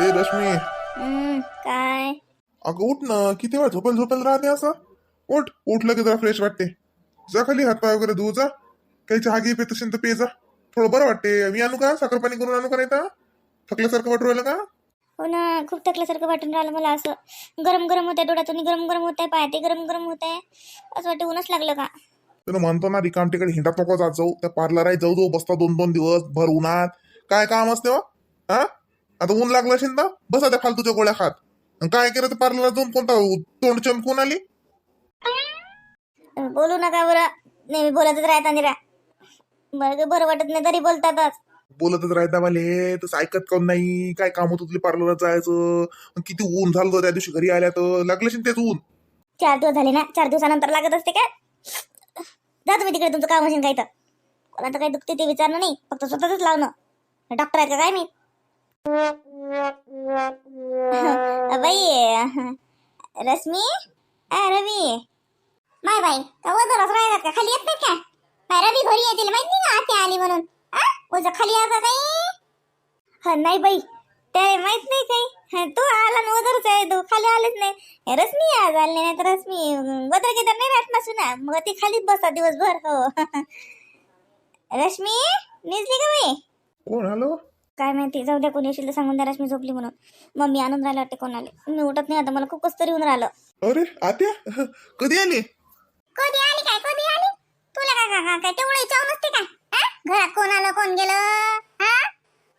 ए रश्मी हम्म, काय? अगं उठ ना. किती वेळ झोपेल झोपेल राहते असं? उठ. उठलं की जरा फ्रेश वाटते. जा खाली हातपाय वगैरे धुऊ जा. काही चहा घे पेत असेल तर पे जा. थोडं बरं वाटते. मी आणू का? साखर पाणी करून आणू का नाही तर? थकल्यासारखं वाटू राहिलं का? हो ना खूप थकल्यासारखं वाटून राहिलं मला असं. गरम गरम होत आहे डोळ्यातून गरम गरम होत आहे पाय ते गरम गरम होत आहे असं वाटतं ऊनच लागलं का? तर म्हणतो ना रिकामटेकडे हिंडात नको जात जाऊ. त्या पार्लर आहे जाऊ जाऊ. बसता दोन दोन दिवस भर उन्हात. काय काम असते हो? हा? आता ऊन लागलं असेल तर बसा त्या फालतूच्या गोळ्या खात. काय केलं तर पार्लरला जाऊन कोणता तोंड चमकून आली? बोलू नका बरं. नेहमी बोलतच राहता निरा बरं बरं वाटत नाही तरी बोलतातच. बोलतच राहता मला तसं ऐकत काऊन नाही काय काम होतं तुला पार्लरला जायचं? अन किती ऊन झालं होतं त्या दिवशी घरी आल्या तर लागलं असेल तेच ऊन? चार दिवस झाले ना चार दिवसानंतर लागत असते काय जा तुम्ही तिकडे तुमचं काम असेल काही तर. कोणाचं काही दुखते ते विचारणं नाही फक्त स्वतःच लावणं. डॉक्टर आहेत का काय मी? बाई रश्मी? अ रवी. माय बाई का वजनच राहिला का? खाली येत नाही का? बाय रवी घरी येतील माहिती नाही ना आत्या आली म्हणून. आ? खाली खाली का काही? हा नाही बाई. ते माहीत नाही काही. तू आला ना वदरच आहे तू खाली आलेच नाही. रश्मी आज आली नाही तर रश्मी. वदर घेतात नाही राहत ना सुना. मग ती खालीच बसा दिवसभर हो. रश्मी निजली का बाई? कोण आलो काय माहिती जाऊ द्या कोणी येशील तर सांगून द्या रश्मी झोपली म्हणून. मम्मी आणून राहिला वाटते कोणाला. मी उठत नाही आता मला खूप कस तरी होऊन राहिलं. अरे आत्या? कधी आली? कधी आली काय? कधी आली? तुला काय काय काय तेवढं विचारू नसते काय? हा? घरात कोण आलं कोण गेलं? हा?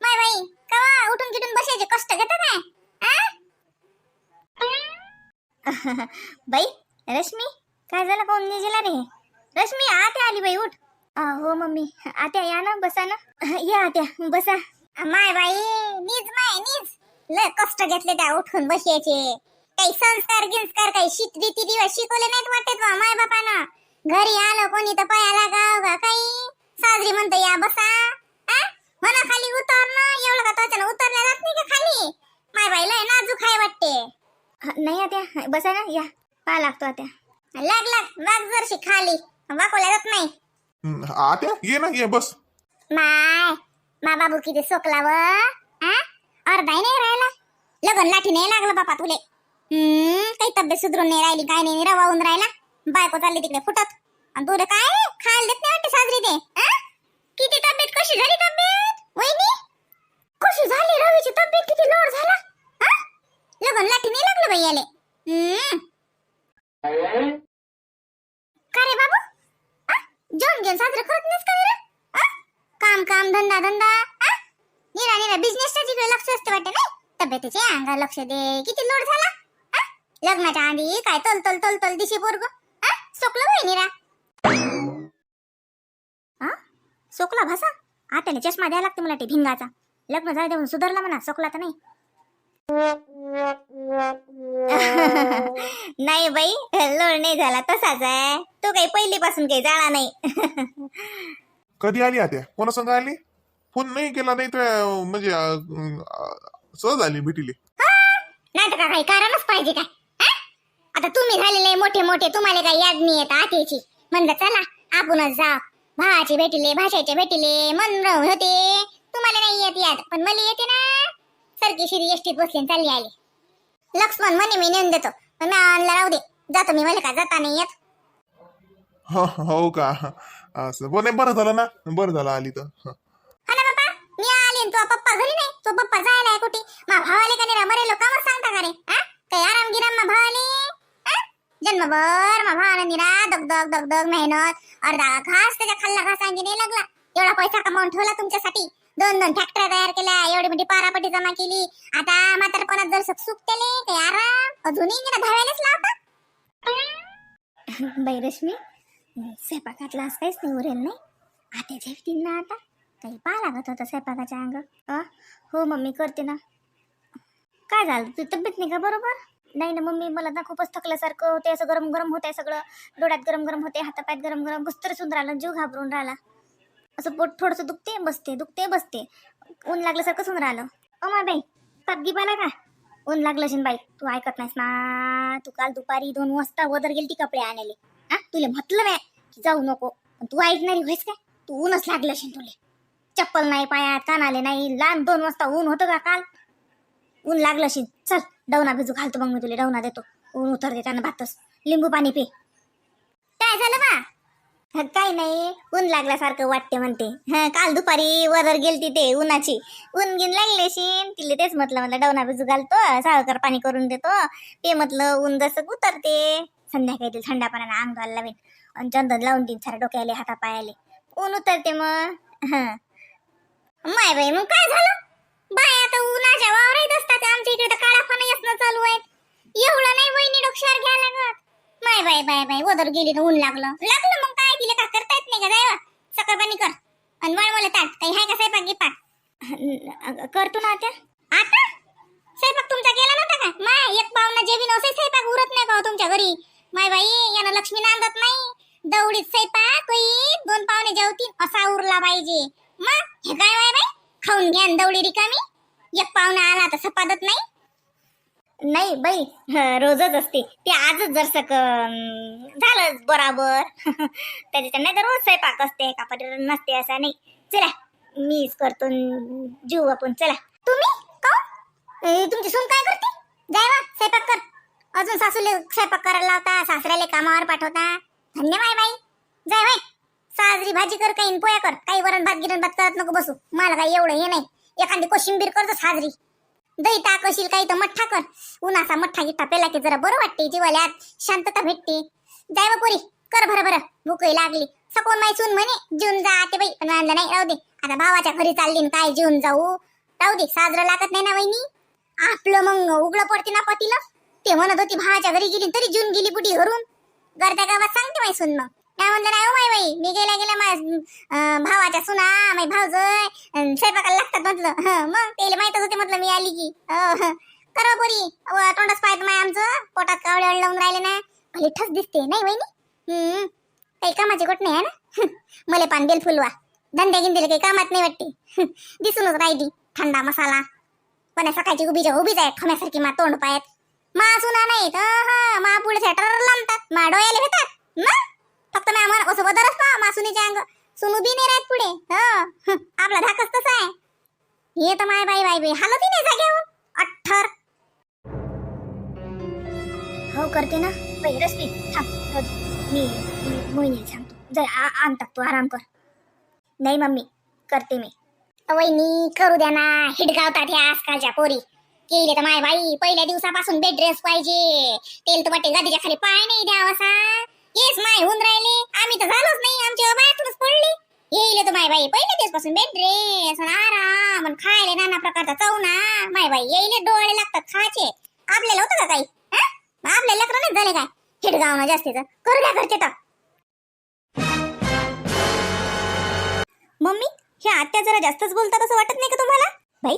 माय बाई कवा उठून किटून बसायचे? कष्ट घेता काय? हा? बाई रश्मी काय झालं? कोण निजेला रे? रश्मी आत्या आली बाई उठ. अ, हो मम्मी आत्या या ना बसा ना. या आत्या बसा. माय बाई नीज माय नीज लय कष्ट घेतले त्या उठून बसायचे काही संस्कार गिंस्कार काही शिक रीती दिवस शिकवले नाहीत वाटत बा माय बापानं? घरी आलं कोणी तर पायाला गाव गा काही? साजरी म्हणतो या बसा? म्हणा खाली उतरणं? एवढं का त्याच्यानं उतरल्या जात नाही का खाली? माय बाई लय नाजूक आहे वाटते. नाही आत्या बसा ना या. पा लागतो आत्या. लाग लाग वाग जरशी खाली. वाकवल्या जात नाही. आत्या ये ना ये बस. माय मा बाबू किती सोकलाव व आ? अर्धाही नाही राहिला लगन लाठी नाही लागलं बापा तुले. हम्म काही तब्येत सुधरून नाही राहिली काय नाही रवाहून राहिला. बायको चालली तिकडे फुटत. आणि तुला काय खायला देत नाही वाटते साजरी ते किती तब्येत कशी झाली तब्येत? वहिनी? कशी झाली? रवीची तब्येत किती लोड झाला? लगन लाठी नाही लागलं बाई याले. हम्म. का रे बाबू? जेवण घेऊन साजरं करत नाहीस का रे? काम काम धंदा धंदा निरा निरा बिझनेसच्या तिकडे लक्ष असते वाटते नाही? तब्येतीच्या अंगा लक्ष दे. किती लोड झाला लग्नाच्या आधी काय तल तल तल तल दिशी पोरग सोकलं बाई निरा. सोकला भासा? आत्याला चष्मा द्यायला लागते मला ते भिंगाचा. लग्न झालं म्हणून सुधारला म्हणा सोकला तर नाही. नाही बाई लोड नाही झाला तसाच आहे. तो काही पहिलीपासून काही जाळा नाही. कधी आली आत्या? कोणा संग आली? फोन नाही केला नाही तर अं, म्हणजे अं, अं, सहज आली भेटीली. नाही तर का काही कारणच पाहिजे काय? हा? आता तुम्ही झालेले मोठे मोठे तुम्हाला काही याद नाही येत आतेची म्हणलं चला आपणच जा भावाचे भेटले भाषाचे भेटले मन होते. तुम्हाला नाही येत याद पण मला येते ना. सरकी शिरी एसटीत बसले आणि चालली आली. लक्ष्मण म्हणे मी नेऊन देतो. पण मी आणला राहू दे. जातो मी मला का जाता नाही येत. हो हो का? असं. बरं नाही, बरं झालं ना. बरं झालं आली तर. हं. ना बाबा मी आले तो पप्पा घरी नाही. तो पप्पा जायला आहे कुठे? मा भावाले का नाही मरे लोक सांगता का रे? हा? काही आराम गिराम मा भावाले हा? जन्मभर मा भावाने निरा दग दग दग दग मेहनत. अर्धा घास त्याच्या खाल्ला घास आणखी नाही लागला. एवढा पैसा कमावून ठेवला तुमच्यासाठी. दोन दोन फॅक्टऱ्या तयार केल्या एवढी मोठी पारापट्टी जमा केली. आता म्हातारपणात जर सुख केले काही आराम अजूनही निरा धावायलाच लावता. बाई रश्मी स्वयंपाकातला असं काहीच नाही उरेल नाही? आता झेपतील ना आता. काही पाहा लागत होता स्वयंपाकाच्या अंग. अ हो मम्मी करते ना. काय झालं? तुझी तब्येत नाही का बरोबर? नाही ना मम्मी मला ना खूपच थकल्यासारखं होते असं गरम गरम होते सगळं. डोळ्यात गरम गरम होते हातापायात गरम गरम गुस्तर सुंदर राहिला जीव घाबरून राहिला. असं पोट थोडंसं दुखते बसते दुखते बसते ऊन लागल्यासारखं सुंदर आलं. ओ बाई तापगी पाला का? ऊन लागलं असेल बाई. तू ऐकत नाहीस ना. तू काल दुपारी दोन वाजता वदर गेली ती कपडे आणले हा? तुला म्हटलं नाही की जाऊ नको. पण तू ऐकणारी व्हायस काय? तू ऊनच लागलं असेल तुले. चप्पल नाही पायात कानाले नाही. लहान दोन वाजता ऊन होतं का काल? ऊन लागलं असेल. चल डवना भिजू घालतो मग मी तुला डवना देतो. ऊन उतरते त्यानं भातच. लिंबू पाणी पे. काय झालं बा? काय नाही. ऊन लागल्यासारखं वाटते म्हणते. हा काल दुपारी वदर गेलती ते उन्हाची. ऊन गिन लागले शिन तिला तेच म्हटलं म्हटलं डवना भिजू घालतो सावकर पाणी करून देतो. ते म्हटलं ऊन जसं उतरते संध्याकाळी ते थंडा पाण्यानं अंग लावेन आणि चंदन लावून देईन सारे डोक्याले हातापायाले. ऊन उतरते मग? माय बाई मग काय झालं? बाय आता उन्हाच्या वावर येत असतात आमच्या इकडे तर काळा पाणी असणं चालू आहे एवढं नाही वहिनी डोक्षार घ्या लागत. माय बाय बाय बाय वदर गेली तर ऊन लागलं. लागलं मग काय तिला का करता येत नाही का जायवा सकाळ पाणी कर. आणि वळ मला ताट. काही हाय का स्वयंपाक गिपाक करतो ना आता. आता? स्वयंपाक तुमचा केला नव्हता का? माय एक पाहुणा जेवी नसे स्वयंपाक उरत नाही का तुमच्या घरी. माय बाई यानं लक्ष्मी नांदत नाही. स्वयंपाक होई दोन पाहुणे जेवतील असा उरला पाहिजे. मग हे काय बाय बाई? खाऊन घ्या न दवडी रिकामी. एक पाहुणा आला तर सपादत नाही. नाही बाई रोजच असते. ते आजच जर सक झालं बराबर. त्याच्या नाही तर रोज स्वयंपाक असते का पर्यटन नसते असं नाही. चला मीच करतो जीव आपण चला. तुम्ही? का तुमची सून काय करते? जाय वा स्वयंपाक कर. अजून सासूले स्वयंपाक करायला लावता सासऱ्याले कामावर पाठवता. धन्यवाद बाई. जाय बाई. साजरी भाजी कर काही पोया कर. काही वरण भात गिरण भात करत नको बसू. मला काही एवढं हे नाही. एखादी कोशिंबीर करतो साजरी. दही ताक असेल काही तर मठ्ठा कर. उन्हाचा मठ्ठा गिट्टा पेला की जरा बरं वाटते जीवाल्यात. शांतता भेटते. जाय बा पोरी कर भर बरं भूकही लागली. सकोन माय सून म्हणे जिऊन जा ते बाई. पण आणलं नाही राहू दे. आता भावाच्या घरी चालली काय जेवून जाऊ? राहू दे साजरं लागत नाही ना वहिनी. आपलं मग उघडं पडते ना पतीला. ते म्हणत होती भावाच्या घरी गेली तरी जून गेली कुठे घरून. गर्द्या गावात सांगते माय सुन मग. काय म्हणलं नाही हो माय बाई मी गेल्या गेल्या माझ्या भावाच्या सुना माई भावजय स्वयंपाकाला लागतात म्हटलं. मग त्याला माहितच होते म्हटलं मी आली की. करा पोरी तोंडच पाहत माय आमचं. पोटात कावळे अळ लावून राहिले ना भले ठस दिसते नाही वहिनी? हम्म. काही कामाची गोट नाही आहे ना? मले पान बेल फुलवा. धंद्या गिंदीला काही कामात नाही वाटते. दिसूनच राहिली. थंडा मसाला. पण या सकाळची उभीच्या उभीच आहे ठोम्यासारखी मा तोंड पायात. मा सुना नाहीत अहं, मा पुढे थिएटर लांबतात मा डोळ्याले भेटतात मग? फक्त मी आम्हाला असं बदलच पा मा अंग. सुनू बी नाही राहत पुढे. हं, आपला धाकच तसा आहे. हे तर माय बाई बाई बाई. हालत नाही जागेवर हो. अठ्ठर. हो करते ना. बाई रश्मी थांब दे. मी मी मोहिनी सांगतो. जर आणतात तू आराम कर. नाही मम्मी. करते मी. वहिनी करू द्या ना. हिडगावतात ह्या आजकालच्या पोरी. केले तर माय बाई पहिल्या दिवसापासून बेड ड्रेस पाहिजे. तेल तर वाटे गादीच्या खाली. पाय नाही द्यावासा येस माय होऊन राहिले. आम्ही तर झालोच नाही. आमच्या बाहेरतूनच पडली. येईल तर माय बाई पहिल्या दिवसापासून बेड ड्रेस आराम आणि खायला नाना प्रकारचा चवना माय बाई येईल डोळे लागतात खायचे आपल्याला होतं का काही? आपल्या लेकरांनाच झाले काय? खेडगाव ना जास्तीचं. करू द्या करते तर. मम्मी हे आत्या जरा जास्तच बोलतात असं वाटत नाही का तुम्हाला? बाई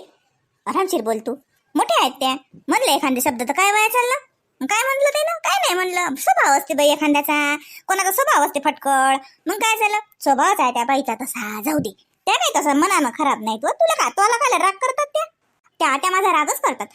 आरामशीर बोल तू. मोठ्या आहेत त्या. म्हणलं एखादे शब्द तर काय वाया चाललं? काय म्हणलं ते ना? काय नाही म्हणलं. स्वभाव असते बाई एखाद्याचा. कोणाचा स्वभाव असते फटकळ. मग काय झालं? स्वभावच आहे त्या बाईचा तसा. जाऊ दे. त्या नाही तसं मनानं खराब नाही तू. तुला का? तुला काय राग करतात त्या? त्या त्या माझा रागच करतात.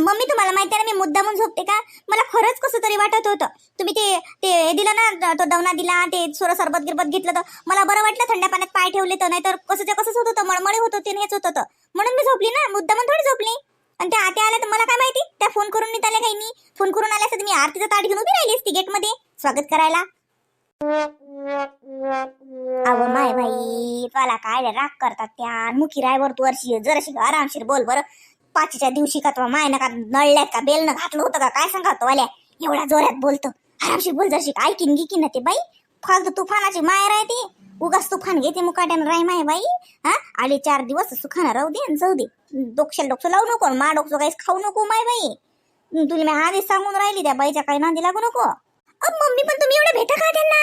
मम्मी तुम्हाला माहिती आहे ना मी मुद्दामून झोपते का? मला खरंच कसं तरी वाटत होतं. तुम्ही ते ते दिलं ना तो दवना दिला ते सोरा सरबत गिरबत घेतलं तर मला बरं वाटलं थंड पाण्यात पाय ठेवले तर नाहीतर कसं कसंच होत होतं. मळमळे होत होते आणि हेच होत होतं. म्हणून मी झोपली ना. मुद्दामून थोडी झोपली. आणि त्या आत्या आल्या तर मला काय माहिती? त्या फोन करून नाही आल्या काही मी फोन करून आल्या तर मी आरतीचा ताट घेऊन उभी राहिली असती गेटमध्ये स्वागत करायला. अव माय बाई मला काय राग करतात त्या. मुखी रायवर तू वर्षी जराशी आरामशीर बोल बरं. पाचीच्या दिवशी का तो मायनं का नळल्यात का बेलनं घातलं होतं का? काय सांगा तो एवढ्या जोरात बोलतो. आरामशीर बोल जरशी ऐकीन गिकीन ते बाई. फालतू तुफानाची माय राहते उगाच तुफान घेते मुकाट्यानं राय माय बाई. हा? आले चार दिवस सुखानं राहू दे आणि जाऊ दे. डोक्याला डोकं लावू नको मा डोकं काहीच खाऊ नको माय बाई. तुझी मी आधीच सांगून राहिली त्या बाईच्या काही नांदी लागू नको. अ मम्मी पण तुम्ही एवढे भेटा का त्यांना?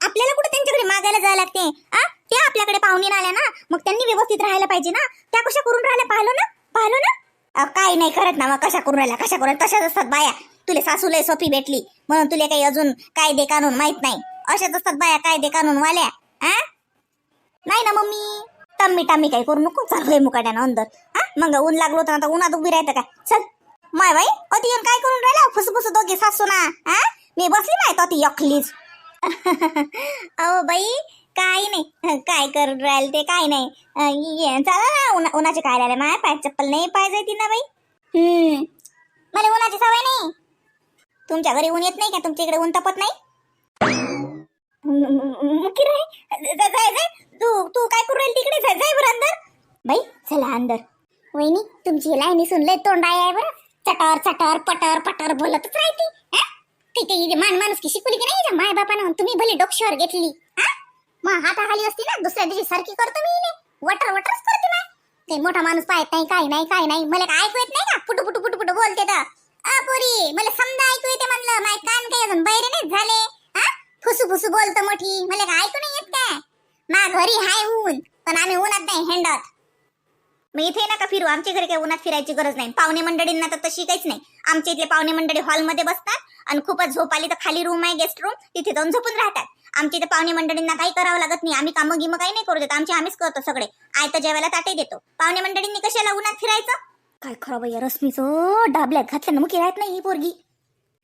आपल्याला कुठे त्यांच्याकडे मागायला जायला लागते? आ? ते आपल्याकडे पाहुणे आल्या ना मग त्यांनी व्यवस्थित राहायला पाहिजे ना? त्या कशा करून राहिल्या पाहिलो ना? पाहिलो ना? काही नाही करत ना मग कशा करून राहिल्या कशा करून तशाच असतात बाया. तुले सासूला सोपी भेटली म्हणून तुला काही अजून काय दे कानून माहीत नाही. अशाच असतात बाया काय दे कानून वाल्या आ? नाही ना मम्मी? टम्मी टम्मी काही करू नको चालू आहे मुकाट्यानं अंदर. मग ऊन लागलो तर आता उन्हात उभी राहतं काय? चल. माय बाई अति येऊन काय करून राहिला? फुसफुस दोघे सासू ना हा? मी बसली माहीत होती यखलीच अहो बाई काही नाही. काय करून राहील ते काय नाही. ये, चला ना उन्हा उन्हाचे काय राहिले माय? पाय चप्पल नाही पाहिजे ती ना बाई. हम्म. मला उन्हाची सवय नाही. तुमच्या घरी ऊन येत नाही का? तुमच्या इकडे ऊन तपत नाही? मुकी रे जाय जाय तू तू काय करू राहील तिकडे? जाय जाय बरं अंदर. बाई चला अंदर. वहिनी तुमची लाईनी सुनले तोंड आहे बरं. चटर चटर पटर पटर बोलतच राहते हा? काही मान माणूस की शिकवली की नाही माय बापानं तुम्ही भले डोक्षावर घेतली हा? मग हाताखाली असती ना दुसऱ्या दिवशी सारखी करतो मी वटर वटरच करते माय काही मोठा माणूस पाहत नाही काय नाही काय नाही. मला काय ऐकू येत नाही का पुटू पुटू पुटू पुटू बोलते तर. अ पोरी मला समजा ऐकू येते म्हणलं. माय कान काही अजून बैरे नाही झाले हा? फुसू फुसू बोलतो मोठी. मला काय ऐकू नाही येत काय? मा घरी हाय ऊन पण आम्ही उन्हात नाही हेंडत. मग इथे नका फिरू? आमच्या घरी काही उन्हात फिरायची गरज नाही. पाहुणे मंडळींना तर तशी काहीच नाही. आमच्या इथले पाहुणे मंडळी हॉलमध्ये बसतात आणि खूपच झोप आली तर खाली रूम आहे गेस्ट रूम तिथे जाऊन झोपून राहतात. आमच्या इथे पाहुणे मंडळींना काही करावं लागत नाही. आम्ही कामं गिमं काही नाही करू देत. आमचे आम्हीच करतो सगळे. आयतं जेवायला ताटे देतो. पाहुणे मंडळींनी कशाला उन्हात फिरायचं? काय खरं बाई रश्मीचं डाबल्यात घातलं ना राहत नाही ही पोरगी.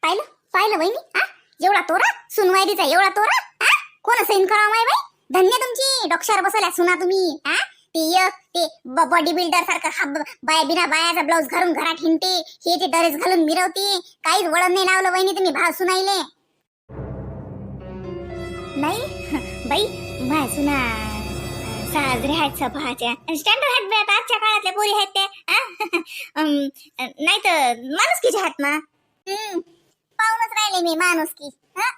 पाहिलं? पाहिलं वहिनी? हा एवढा तोरा? सुनवायरीचा एवढा तोरा? हा कोण सैन करा माय बाई? धन्य तुमची. डॉक्टर बसवल्या सुना तुम्ही. हा ती य- ते बॉडी बिल्डर सारखं हा बाय बिना बायाचा ब्लाऊज घालून घरात हिंडते. हे ते ड्रेस घालून मिरवते काहीच वळण नाही लावलं वहिनी तुम्ही भाव सुनाईले नाही बाई माय सुना साजरे आहेत सभाच्या स्टँडर्ड आहेत बे आजच्या काळातल्या पोरी आहेत त्या नाही तर माणुसकीच्या हात ना पाहूनच राहिले मी माणुसकी हा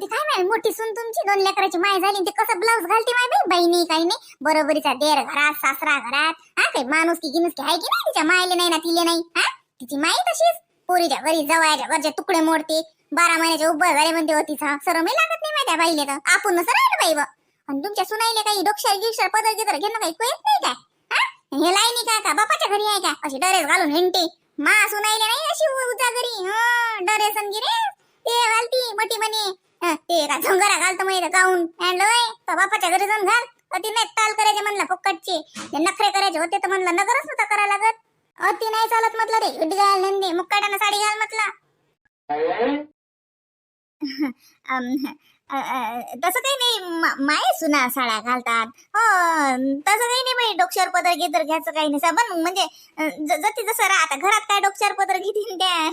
ती काय माहिती मोठी सून तुमची दोन लेकराची माय झाली ते कसं ब्लाऊज घालते माय बाई? बहिणी काही नाही. बरोबरीचा देर घरात सासरा घरात. हा काही माणुसकी गिनुसकी आहे की नाही तिच्या मायले नाही ना तिले नाही? हा? तिची माई तशीच. पोरीच्या घरी जवळच्या घरचे तुकडे मोडते. बारा महिन्याचे उभं झाले म्हणते होती तिचा सरमही लागत नाही माहिती बाईले तर. आपण नसं राहिलं बाई बा. आणि तुमच्या सुनाईले काही डोक्षार गिक्षार पदर गिदर घेणं काही कळत नाही काय? हा? हे लाईनी काय का? बापाच्या घरी आहे का? अशी डरेस घालून हिंडते. मा सुनाईले नाही अशी उजागरी. डरेस आणि ते घालती मोठी म्हणे. हा ते का झंगारा घालतो मग गाऊन हँडलोय तर बापाच्या घरी जाऊन घाल अति नाही ताल करायचे म्हणलं फुक्कटचे हे नखरे करायचे होते तर म्हणलं नगरच नव्हता करायला लागत. अति नाही चालत म्हटलं रे. गुड्डी घाल नंदी. मुक्काटानं साडी घाल म्हटलं. अम, अ, अ, तसं काही नाही. मा- माय सुना साड्या घालतात. हो तसं काही नाही बाई. डोक्यावर पदर घेतर घ्यायचं काही नाही. साबण म्हणजे अ, ज- जती जसं राहता. घरात काय डोक्यावर पदर घेतील त्या.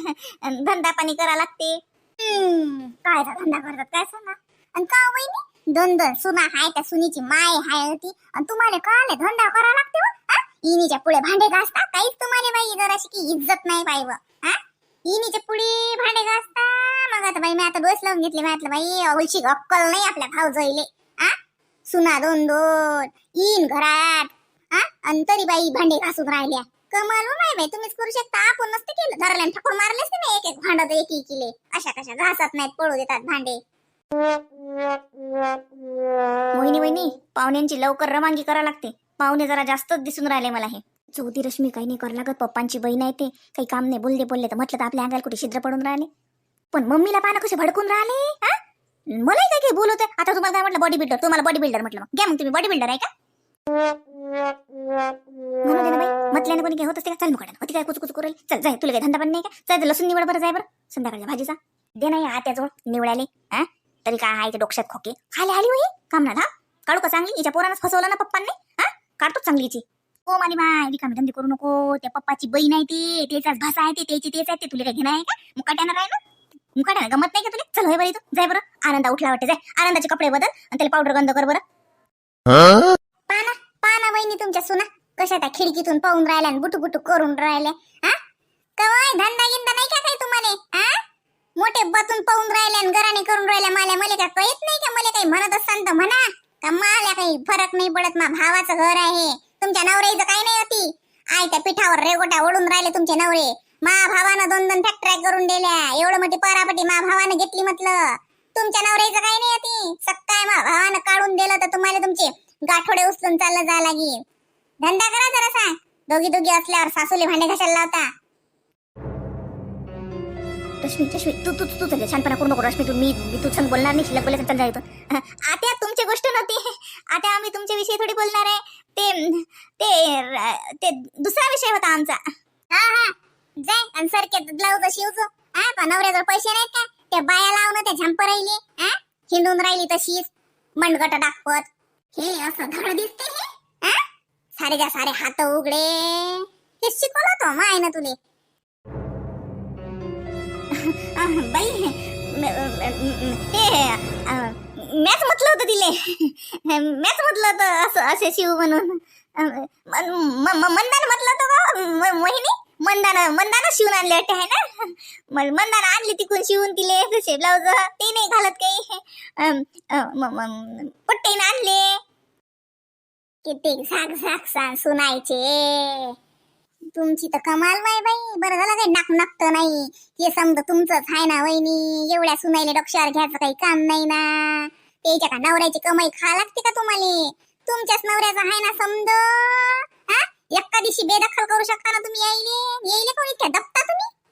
धंदा पाणी करा लागते. काय धंदा करतात काय सांगा आणि का वहिनी? दोन दोन सुना हाय त्या सुनीची माय हाय होती. आणि तुम्हाला कळाले धंदा करा लागते हो, इनीच्या पुढे भांडे घासता? काहीच तुम्हाला बाई जराशी की इज्जत नाही बाई व हा? इनीच्या पुढे भांडे घासता? मग आता बाई मी आता डोस लावून घेतले. म्हटलं बाई अवलशी अक्कल नाही आपल्या भाव जाईले हा? सुना दोन दोन इन घरात हा? आणि तरी बाई भांडे घासून राहिल्या. कमाल नाही माय बाई. तुम्हीच करू शकता. आपण नसते केलं. धरल्यान ठाकूर मारले नाही एक एक भांडत एक एक किले अशा कशा घासत नाहीत पळू देतात भांडे. मोहिनी वहिनी पाहुण्यांची लवकर रवानगी करा लागते. पाहुणे जरा जास्तच दिसून राहिले मला हे. चौथी रश्मी काही नाही करा लागत. पप्पांची बहीण आहे ते. काही काम नाही. बोलले बोलले तर म्हटलं तर आपल्या अंगाला कुठे छिद्र पडून राहिले. पण मम्मीला पाहणं कसे भडकून राहिले? हा? मलाही काही काही बोलवते आता तुम्हाला काय म्हटलं? बॉडी बिल्डर तुम्हाला बॉडी बिल्डर म्हटलं घ्या मग तुम्ही. बॉडी बिल्डर आहे का? म्हणू दे ना बाई मतल्याने कोणी काय होत असते का? चल मुकाडा होती काय कुचू करेल. चल जाय तुला काही धंदा पण नाही का? चल ते लसूण निवड बरं जाय बरं. संध्याकाळच्या भाजीचा. दे नाही आत्याजवळ निवडाले हा? तरी काय आहे ते डोक्यात खोके? खाली आली होई. काम ना काढू का चांगली? हिच्या पोरानं फसवलं ना पप्पांनी? हा? काढतोच हिची. ओ माने बाय रिकामी धंदे करू नको. त्या पप्पाची बहीण आहे ती. त्याचाच भाषा आहे ते त्याची तेच आहे ते. तुला काय घेणं आहे का? मुकाट्यानं राह ना मुकाट्यानं गमत नाही का तुला? चल होय बरं तू. जाय बरं. आनंदा उठला वाटते जाय. आनंदाचे कपडे बदल आणि त्याला पावडर गंध कर बरं. वहिनी तुमच्या सुना कशा त्या खिडकीतून पाहून राहिल्या आणि बुटू बुटू करून राहिल्या हा? कवाय धंदा गिंदा नाही का काही तुम्हाला हा? मोठे बतून पाहून राहिल्या आणि घराने करून राहिल्या मला मला काय कळत नाही का? मला काही म्हणत असताना तर म्हणा. का मला काही फरक नाही पडत मा भावाचं घर आहे तुमच्या नवऱ्याचं काही नाही होती आय त्या पिठावर रेगोट्या ओढून राहिले तुमचे नवरे. मा भावानं दोन दोन फॅक्टऱ्या करून दिल्या एवढं मोठी परापटी मा भावानं घेतली म्हटलं. तुमच्या नवऱ्याचं काही नाही होती सक्काय मा भावानं काढून दिलं तर तुम्हाला तुमचे गाठोडे उचलून चालला जा लागेल. धंदा करा जरासा. दोघी दोघी असल्यावर सासूले भांडे कशाला लावता. रश्मी रश्मी तू तू तू चल छानपणा करू नको रश्मी तू मी मी तू छान बोलणार नाही शिल्लक बोलायचं चल येतो आता तुमची गोष्ट नव्हती. आता आम्ही तुमच्या विषयी थोडी बोलणार आहे. ते ते ते दुसरा विषय होता आमचा. हा हा. जाय आणि सरके ब्लाऊज शिवजो हा पण नवऱ्याजवळ पैसे नाहीत का? त्या बाया लावून त्या झंप राहिली हा? हिंडून राहिली तशीच. मंडगट दाखवत. हे असं धड दिसते हे? सारे ज्या सारे हात उघडे. हे शिकवलं होतं माय ना तुले. अह, बाई म- म- म- ते अह, मॅच म्हटलं होतं तिले. मॅच म्हटलं होतं असं असे शिव म्हणून. अह, मन- म- म- मंदानं म्हटलं होतं का म- मोहिनी. मंदानं मंदानं शिवून आणले वाटते आहे ना? मग मंदानं आणली तिकून शिवून तिले तसे ब्लाउज ते नाही घालत काही. अम, अह, म- म- आणले. किती साग साग साग सुनायचे. तुमची तर कमाल बाई बाई. बरं झालं काही नाक नाकत नाही. हे समज तुमचंच आहे ना वहिनी. एवढ्या सुनायले डोक्षावर घ्यायचं काही काम नाही ना. त्याच्या का नवऱ्याची कमाई खा लागते का तुम्हाला? तुमच्याच नवऱ्याचं आहे ना समज. हा एका दिवशी बेदखल करू शकता ना तुम्ही यायले? यायले कोणी इतक्या दपता तुम्ही?